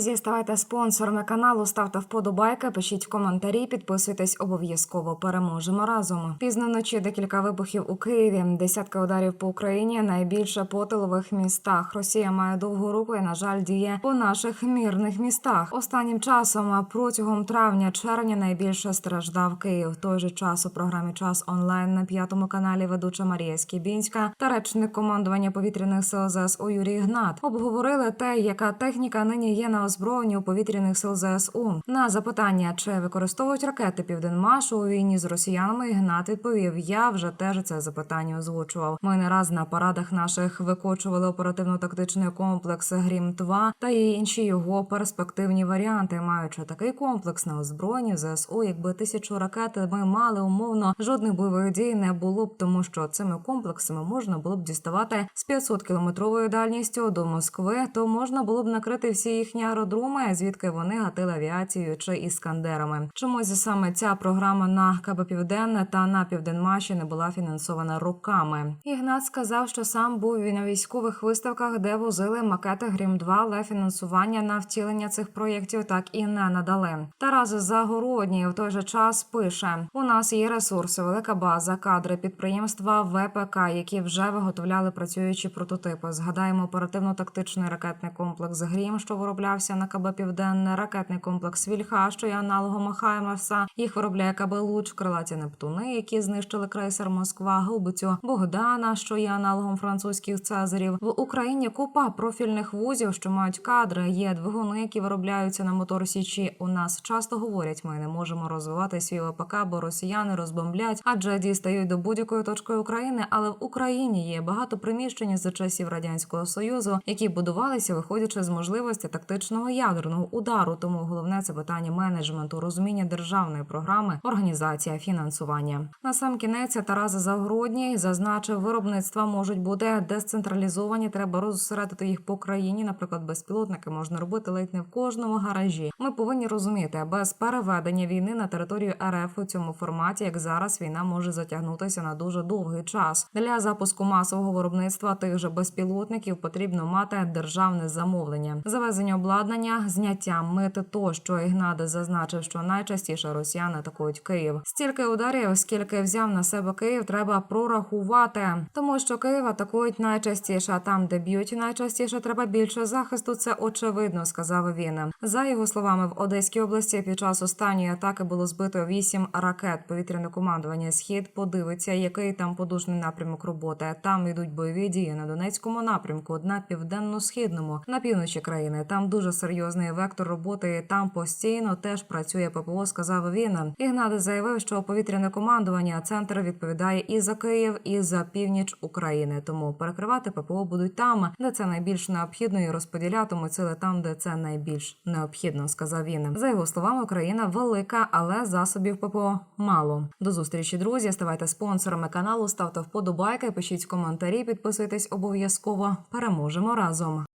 Друзі, ставайте спонсорами каналу, ставте вподобайки, пишіть коментарі, підписуйтесь обов'язково. Переможемо разом. Пізно вночі декілька вибухів у Києві, десятки ударів по Україні. Найбільше по тилових містах. Росія має довгу руку і, на жаль, діє по наших мірних містах. Останнім часом протягом травня-червня найбільше страждав Київ. В той же час у програмі Час онлайн на п'ятому каналі ведуча Марія Скібінська та речник командування повітряних сил ЗСУ Юрій Гнат обговорили те, яка техніка нині є на озброєнні у повітряних сил ЗСУ. На запитання, чи використовують ракети Південмашу у війні з росіянами, Гнат відповів: Я вже теж це запитання озвучував. Ми не раз на парадах наших викочували оперативно-тактичний комплекс Грім 2 та й інші його перспективні варіанти. Маючи такий комплекс на озброєнні в ЗСУ, якби тисячу ракет ми мали умовно жодних бойових дій не було б, тому що цими комплексами можна було б діставати з 500 кілометровою дальністю до Москви, то можна було б накрити всі їхні аеродроми, звідки вони гатили авіацією чи іскандерами. Чомусь саме ця програма на КБ Південне та на Південмаші не була фінансована руками. Ігнат сказав, що сам був на військових виставках, де возили макети Грім 2 але фінансування на втілення цих проєктів так і не надали. Тарас Загородній в той же час пише: у нас є ресурси, велика база, кадри підприємства ВПК, які вже виготовляли працюючі прототипи. Згадаємо оперативно-тактичний ракетний комплекс Грім, що вироблявся на КБ Південне, ракетний комплекс Вільха, що є аналогом Хаймерса. Їх виробляє КБ Луч, крилаті Нептуни, які знищили крейсер Москва, губицю Богдана, що є аналогом французьких цезарів. В Україні купа профільних вузів, що мають кадри. Є двигуни, які виробляються на мотор Січі. У нас часто говорять, ми не можемо розвивати свій ВПК, бо росіяни розбомблять, адже дістають до будь-якої точки України. Але в Україні є багато приміщень за часів радянського союзу, які будувалися, виходячи з можливості тактичного ядерного удару. Тому головне це питання менеджменту, розуміння державної програми, організація фінансування. На сам кінець Тарас Загородній зазначив, виробництва можуть бути децентралізовані. Треба розсередити їх по країні. Наприклад, безпілотники можна робити ледь не в кожному гаражі. Ми повинні розуміти, без переведення війни на територію РФ у цьому форматі, як зараз, війна може затягнутися на дуже довгий час. Для запуску масового виробництва тих же безпілотників потрібно мати державне замовлення, завезення обладнання, зняття мити тощо. Ігнат зазначив, що найчастіше росіяни атакують Київ. Стільки ударів, скільки взяв на себе Київ, треба прорахувати, тому що Київ атакують найчастіше. А там, де б'ють найчастіше, треба більше захисту. Це очевидно, сказав він. За його словами, в Одеській області під час останньої атаки було збито вісім ракет. Повітряне командування Схід подивиться, який там подушний напрямок роботи. Там йдуть бойові дії на Донецькому напрямку, на південно-східному, на півночі країни. Там дуже серйозний вектор роботи. і Там постійно теж працює ППО. Сказав він. Ігнат заявив, що повітряне командування центр відповідає і за Київ, і за північ України. Тому перекривати ППО будуть там, де це найбільш необхідно, і розподілятимуть сили там, де це найбільш необхідно. Сказав він. За його словами, Україна велика, але засобів ППО мало. До зустрічі, друзі. Ставайте спонсорами каналу, ставте вподобайки, пишіть коментарі, підписуйтесь обов'язково. Переможемо разом.